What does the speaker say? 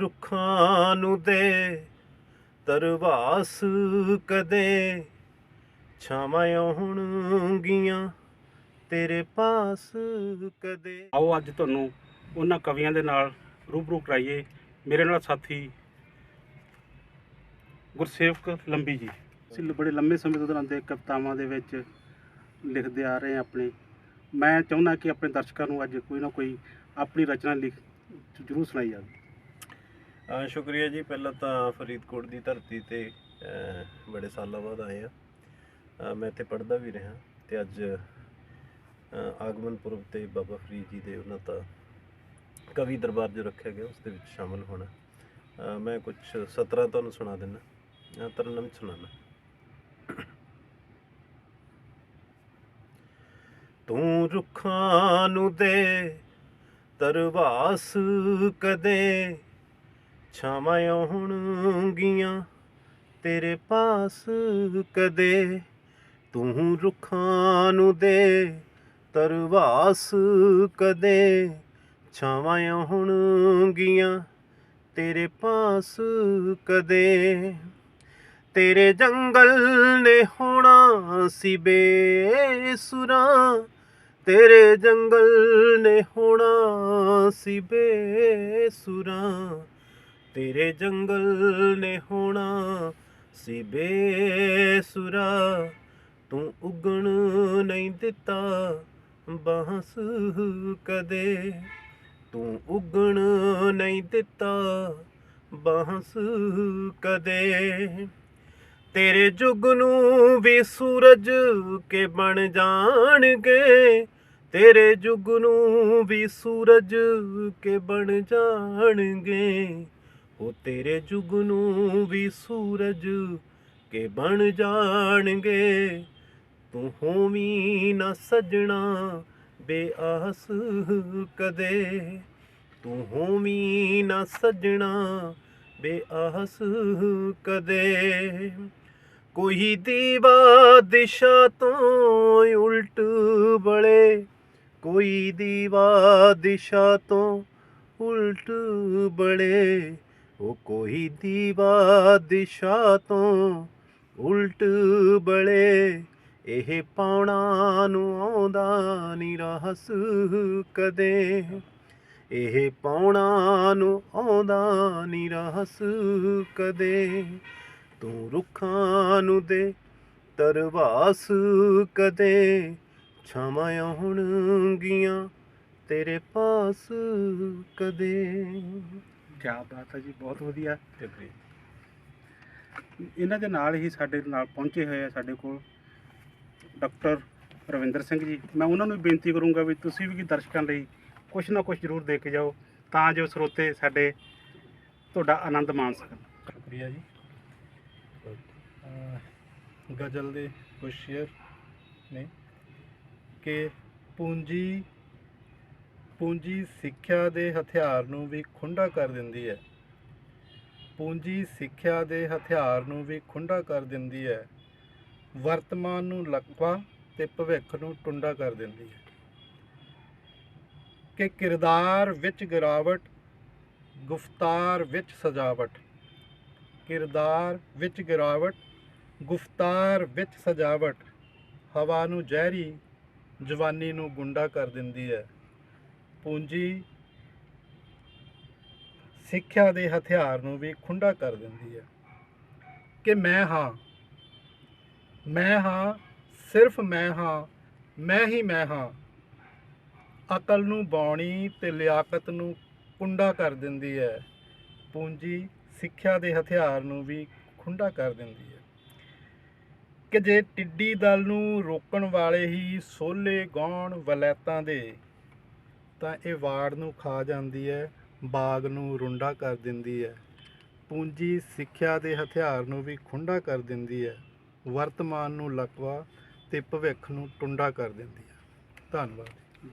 ਰੁੱਖਾਂ ਨੂੰ ਦੇ ਤਰਵਾਸ ਕਦੇ ਛਾਵਾਂ ਆਉਣਗੀਆਂ ਤੇਰੇ ਪਾਸ ਕਦੇ। ਆਓ ਅੱਜ ਤੁਹਾਨੂੰ ਉਹਨਾਂ ਕਵੀਆਂ ਦੇ ਨਾਲ ਰੂਬਰੂ ਕਰਾਈਏ। ਮੇਰੇ ਨਾਲ ਸਾਥੀ ਗੁਰਸੇਵਕ ਲੰਬੀ ਜੀ। ਅਸੀਂ ਬੜੇ ਲੰਮੇ ਸਮੇਂ ਤੋਂ ਦੌਰਾਨ ਕਵਿਤਾਵਾਂ ਦੇ ਵਿੱਚ ਲਿਖਦੇ ਆ ਰਹੇ ਹਾਂ ਆਪਣੇ। ਮੈਂ ਚਾਹੁੰਦਾ ਕਿ ਆਪਣੇ ਦਰਸ਼ਕਾਂ ਨੂੰ ਅੱਜ ਕੋਈ ਨਾ ਕੋਈ ਆਪਣੀ ਰਚਨਾ ਲਿਖ ਜ਼ਰੂਰ ਸੁਣਾਈ ਜਾਵੇ। ਸ਼ੁਕਰੀਆ ਜੀ, ਪਹਿਲਾਂ ਤਾਂ ਫਰੀਦਕੋਟ ਦੀ ਧਰਤੀ ਤੇ ਬੜੇ ਸਾਲਾਂ ਬਾਅਦ ਆਏ ਆ ਮੈਂ ਇੱਥੇ ਪੜ੍ਹਦਾ ਵੀ ਰਿਹਾ ਤੇ ਅੱਜ ਆਗਮਨ ਪੁਰਬ ਤੇ ਬਾਬਾ ਫਰੀਦ ਜੀ ਦੇ ਉਹਨਾਂ ਦਾ ਕਵੀ ਦਰਬਾਰ ਜੋ ਰੱਖਿਆ ਗਿਆ, ਉਸ ਦੇ ਵਿੱਚ ਸ਼ਾਮਲ ਹੋਣਾ। ਮੈਂ ਕੁਝ ਸਤਰਾਂ ਤੁਹਾਨੂੰ ਸੁਣਾ ਦਿੰਦਾ ਤਰਨਮ ਸੁਣਾਣਾ ਤੂੰ ਰੁੱਖਾਂ ਨੂੰ ਦੇ, ਤਰਵਾਸ ਕਦੇ ਛਾਵਾਂ ਆਉਣਗੀਆਂ ਤੇਰੇ ਪਾਸ ਕਦੇ ਤੂੰ ਰੁੱਖਾਂ ਨੂੰ ਦੇ, ਤਰਵਾਸ ਕਦੇ ਛਾਵਾਂ ਆਉਣਗੀਆਂ ਤੇਰੇ ਪਾਸ ਕਦੇ ਤੇਰੇ ਜੰਗਲ ਨੇ ਹੋਣਾ ਸੀ ਬੇਸੁਰਾ, ਤੇਰੇ ਜੰਗਲ ਨੇ ਹੋਣਾ ਸੀ ਬੇਸੁਰਾ। ਤੇਰੇ ਜੰਗਲ ਨੇ ਹੋਣਾ ਸੀ ਬੇਸੁਰਾ। ਤੂੰ ਉਗਣ ਨਹੀਂ ਦਿੱਤਾ ਬਾਂਸ ਕਦੇ। ਤੂੰ ਉਗਣ ਨਹੀਂ ਦਿੱਤਾ ਬਾਂਸ ਕਦੇ। ਤੇਰੇ ਜੁਗ ਨੂੰ ਵੀ ਸੂਰਜ ਕੇ ਬਣ ਜਾਣਗੇ। ਤੇਰੇ ਜੁਗ ਨੂੰ ਵੀ ਸੂਰਜ ਕੇ ਬਣ ਜਾਣਗੇ। ਉਹ ਤੇਰੇ ਜੁਗ ਨੂੰ ਵੀ ਸੂਰਜ ਕੇ ਬਣ ਜਾਣਗੇ। ਤੂੰ ਹੋਵੀਂ ਨਾ ਸਜਣਾ, ਬੇਆਸ ਕਦੇ। ਤੂੰ ਹੋਵੀਂ ਨਾ ਸਜਣਾ, ਬੇਆਸ ਕਦੇ। ਕੋਈ ਦੀਵਾ ਦਿਸ਼ਾ ਤੋਂ ਉਲਟ ਬਲੇ ਕੋਈ ਦੀਵਾ ਦਿਸ਼ਾ ਤੋਂ ਉਲਟ ਬਲੇ ਉਹ ਕੋਈ ਦੀਵਾ ਦਿਸ਼ਾ ਤੋਂ ਉਲਟ ਬਲੇ, ਇਹ ਪਾਉਣਾ ਨੂੰ ਆਉਂਦਾ ਨੀ ਰਹਸ ਕਦੇ। ਇਹ ਪਾਉਣਾ ਨੂੰ ਆਉਂਦਾ ਨੀ ਰਹਸ ਕਦੇ। ਤੂੰ ਰੁੱਖਾਂ ਨੂੰ ਦੇ ਤਰਵਾਸ ਕਦੇ, ਛਾਵਾਂ ਹੋਣਗੀਆਂ ਤੇਰੇ ਪਾਸ ਕਦੇ। ਕੀ ਬਾਤ ਹੈ ਜੀ ਬਹੁਤ ਵਧੀਆ। ਸ਼ੁਕਰੀਆ ਇਹਨਾਂ ਦੇ ਨਾਲ ਹੀ ਸਾਡੇ ਨਾਲ ਪਹੁੰਚੇ ਹੋਏ ਆ ਸਾਡੇ ਕੋਲ ਡਾਕਟਰ ਰਵਿੰਦਰ ਸਿੰਘ ਜੀ। ਮੈਂ ਉਹਨਾਂ ਨੂੰ ਵੀ ਬੇਨਤੀ ਕਰੂੰਗਾ ਵੀ ਤੁਸੀਂ ਵੀ ਦਰਸ਼ਕਾਂ ਲਈ ਕੁਝ ਨਾ ਕੁਝ ਜ਼ਰੂਰ ਦੇ ਕੇ ਜਾਓ ਤਾਂ ਜੋ ਸਰੋਤੇ ਸਾਡੇ ਤੁਹਾਡਾ ਆਨੰਦ ਮਾਣ ਸਕਣ। ਸ਼ੁਕਰੀਆ ਜੀ। ਗਜ਼ਲ ਦੇ ਕੁਝ ਸ਼ੇਅਰ ਨੇ ਕਿ ਪੂੰਜੀ ਪੂੰਜੀ ਸਿੱਖਿਆ ਦੇ ਹਥਿਆਰ ਨੂੰ ਵੀ ਖੁੰਡਾ ਕਰ ਦਿੰਦੀ ਹੈ। ਪੂੰਜੀ ਸਿੱਖਿਆ ਦੇ ਹਥਿਆਰ ਨੂੰ ਵੀ ਖੁੰਡਾ ਕਰ ਦਿੰਦੀ ਹੈ। ਵਰਤਮਾਨ ਨੂੰ ਲਕਵਾ ਤੇ ਭਵਿੱਖ ਨੂੰ ਟੁੰਡਾ ਕਰ ਦਿੰਦੀ ਹੈ। ਕਿ ਕਿਰਦਾਰ ਵਿੱਚ ਗਿਰਾਵਟ, ਗੁਫਤਾਰ ਵਿੱਚ ਸਜਾਵਟ। ਕਿਰਦਾਰ ਵਿੱਚ ਗਿਰਾਵਟ, ਗੁਫਤਾਰ ਵਿੱਚ ਸਜਾਵਟ। ਹਵਾ ਨੂੰ ਜ਼ਹਿਰੀ, ਜਵਾਨੀ ਨੂੰ ਗੁੰਡਾ ਕਰ ਦਿੰਦੀ ਹੈ। ਪੂੰਜੀ ਸਿੱਖਿਆ ਦੇ ਹਥਿਆਰ ਨੂੰ ਵੀ ਖੁੰਡਾ ਕਰ ਦਿੰਦੀ ਹੈ ਕਿ ਮੈਂ ਹਾਂ। ਮੈਂ ਹਾਂ, ਸਿਰਫ ਮੈਂ ਹਾਂ, ਮੈਂ ਹੀ ਮੈਂ ਹਾਂ। ਅਕਲ ਨੂੰ ਬਾਉਣੀ ਤੇ ਲਿਆਕਤ ਨੂੰ ਕੁੰਡਾ ਕਰ ਦਿੰਦੀ ਹੈ। ਪੂੰਜੀ ਸਿੱਖਿਆ ਦੇ ਹਥਿਆਰ ਨੂੰ ਵੀ ਖੁੰਡਾ ਕਰ ਦਿੰਦੀ ਹੈ। ਕਿ ਜੇ ਟਿੱਡੀ ਦਲ ਨੂੰ ਰੋਕਣ ਵਾਲੇ ਹੀ ਸੋਲੇ ਗਾਉਣ ਵਲੈਤਾਂ ਦੇ ਤਾਂ ਇਹ ਵਾੜ ਨੂੰ ਖਾ ਜਾਂਦੀ ਹੈ, ਬਾਗ ਨੂੰ ਰੁੰਡਾ ਕਰ ਦਿੰਦੀ ਹੈ। ਪੂੰਜੀ ਸਿੱਖਿਆ ਦੇ ਹਥਿਆਰ ਨੂੰ ਵੀ ਖੁੰਡਾ ਕਰ ਦਿੰਦੀ ਹੈ। ਵਰਤਮਾਨ ਨੂੰ ਲਕਵਾ ਤੇ ਭਵਿੱਖ ਨੂੰ ਟੁੰਡਾ ਕਰ ਦਿੰਦੀ ਹੈ। ਧੰਨਵਾਦ।